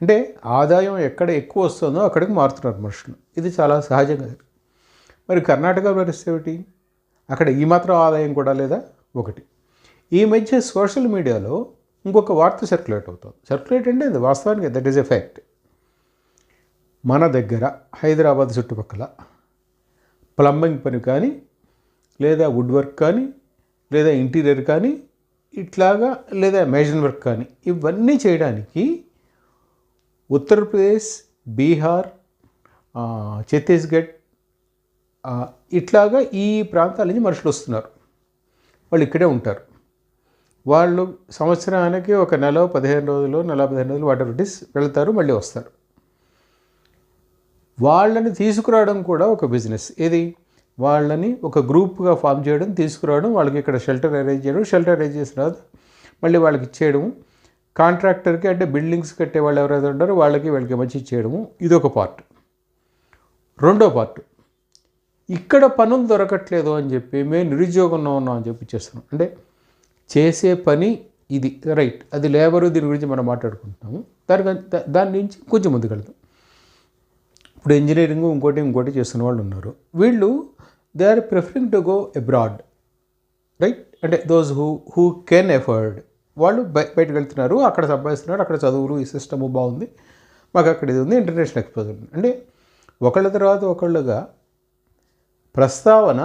అంటే ఆదాయం ఎక్కడ ఎక్కువ వస్తుందో అక్కడికి మారుతున్నారు మనుషులు. ఇది చాలా సహజంగా. మరి కర్ణాటక పరిస్థితి ఏమిటి? అక్కడ ఈ మాత్రం ఆదాయం కూడా లేదా? ఒకటి. ఈ మధ్య సోషల్ మీడియాలో ఇంకొక వార్త సర్క్యులేట్ అవుతుంది. సర్క్యులేట్ అంటే అది వాస్తవానికి దట్ ఈస్ ఎ ఫ్యాక్ట్ మన దగ్గర హైదరాబాద్ చుట్టుపక్కల ప్లంబింగ్ పని కానీ లేదా వుడ్ వర్క్ కానీ లేదా ఇంటీరియర్ కానీ ఇట్లాగా లేదా మేజన్ వర్క్ కానీ ఇవన్నీ చేయడానికి ఉత్తరప్రదేశ్ బీహార్ ఛత్తీస్గఢ్ ఇట్లాగా ఈ ప్రాంతాల నుంచి మనుషులు వస్తున్నారు వాళ్ళు ఇక్కడే ఉంటారు. వాళ్ళు సంవత్సరానికి ఒక నెల పదిహేను రోజులు నెల పదిహేను రోజులు వాటర్ ఇట్ వెళ్తారు మళ్ళీ వస్తారు. వాళ్ళని తీసుకురావడం కూడా ఒక బిజినెస్. ఇది వాళ్ళని ఒక గ్రూప్గా ఫామ్ చేయడం తీసుకురావడం వాళ్ళకి ఇక్కడ షెల్టర్ అరేంజ్ చేయడం షెల్టర్ అరేంజ్ చేసిన తర్వాత మళ్ళీ వాళ్ళకి ఇచ్చేయడం కాంట్రాక్టర్కి అంటే బిల్డింగ్స్ కట్టే వాళ్ళు ఎవరైతే ఉంటారో వాళ్ళకి వీళ్ళకి మంచి చేయడము ఇదొక పార్ట్. రెండో పార్ట్. ఇక్కడ పనులు దొరకట్లేదు అని చెప్పి మేము నిరుద్యోగంలో ఉన్నాం అని చెప్పి చేస్తున్నాం అంటే చేసే పని ఇది. రైట్. అది లేబరు దీని గురించి మనం మాట్లాడుకుంటున్నాము. దాని దా- దాని నుంచి కొంచెం ముందుకు వెళ్తాం ఇప్పుడు ఇంజనీరింగ్ ఇంకోటి ఇంకోటి చేస్తున్న వాళ్ళు ఉన్నారు. వీళ్ళు they are preferring to go abroad right అంటే those who who can afford వాళ్ళు బయ బయటకు వెళ్తున్నారు అక్కడ సంపాదిస్తున్నారు అక్కడ చదువులు ఈ సిస్టము బాగుంది మాకు అక్కడ ఇది ఉంది ఇంటర్నేషనల్ ఎక్స్పోజర్ ఉంది. అంటే ఒకళ్ళ తర్వాత ఒకళ్ళుగా ప్రస్తావన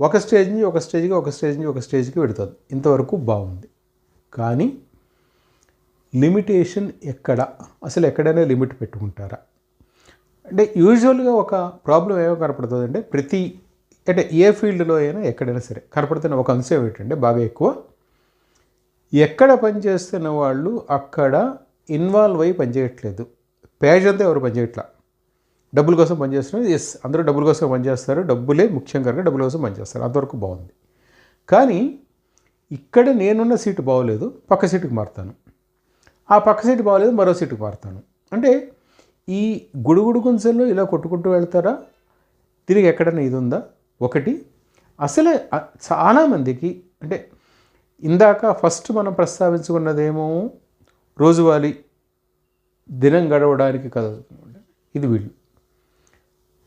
ఒక స్టేజ్ నుంచి ఒక స్టేజ్కి ఒక స్టేజ్ నుంచి ఒక స్టేజ్కి పెడుతుంది. ఇంతవరకు బాగుంది. కానీ లిమిటేషన్ ఎక్కడ? అసలు ఎక్కడైనా లిమిట్ పెట్టుకుంటారా? అంటే యూజువల్గా ఒక ప్రాబ్లం ఏమో కనపడుతుంది అంటే ప్రతి అంటే ఏ ఫీల్డ్లో అయినా ఎక్కడైనా సరే కనపడుతున్న ఒక అంశం ఏంటంటే బాగా ఎక్కువ ఎక్కడ పనిచేస్తున్న వాళ్ళు అక్కడ ఇన్వాల్వ్ అయ్యి పనిచేయట్లేదు పేజంతా ఎవరు పనిచేయట్లా డబ్బుల కోసం పనిచేస్తున్నారు ఎస్ అందరూ డబ్బుల కోసం పనిచేస్తారు డబ్బులే ముఖ్యం కనుక డబ్బుల కోసం పనిచేస్తారు అంతవరకు బాగుంది. కానీ ఇక్కడ నేనున్న సీటు బాగోలేదు పక్క సీటుకి మారుతాను. ఆ పక్క సీటు బాగోలేదు మరో సీటుకి మారుతాను. అంటే ఈ గుడుగుడు గుంజల్లో ఇలా కొట్టుకుంటూ వెళ్తారా? దీనికి ఎక్కడైనా ఇది ఉందా? ఒకటి అసలే చాలామందికి అంటే ఇందాక ఫస్ట్ మనం ప్రస్తావించుకున్నదేమో రోజువారీ దినం గడవడానికి కదా ఇది వీళ్ళు.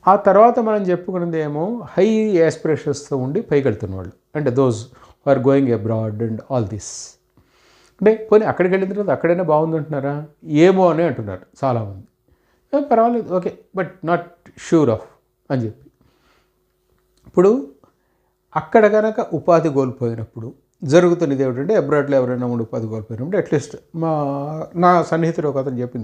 ఆ తర్వాత మనం చెప్పుకున్నది ఏమో హై యాస్పిరేషన్స్తో ఉండి పైకి వెళ్తున్న వాళ్ళు. అంటే those are going abroad and all this అంటే పోనీ అక్కడికి వెళ్ళిన తర్వాత అక్కడైనా బాగుంది అంటున్నారా ఏమో అని అంటున్నారు చాలామంది. పర్వాలేదు okay but not sure of అని చెప్పి. ఇప్పుడు అక్కడ కనుక ఉపాధి కోల్పోయినప్పుడు జరుగుతున్నది ఏమిటంటే అబ్రాడ్లో ఎవరైనా ఉండి ఉపాధి కోల్పోయినప్పుడు అట్లీస్ట్ మా నా సన్నిహితుడు ఒక అతను చెప్పింది.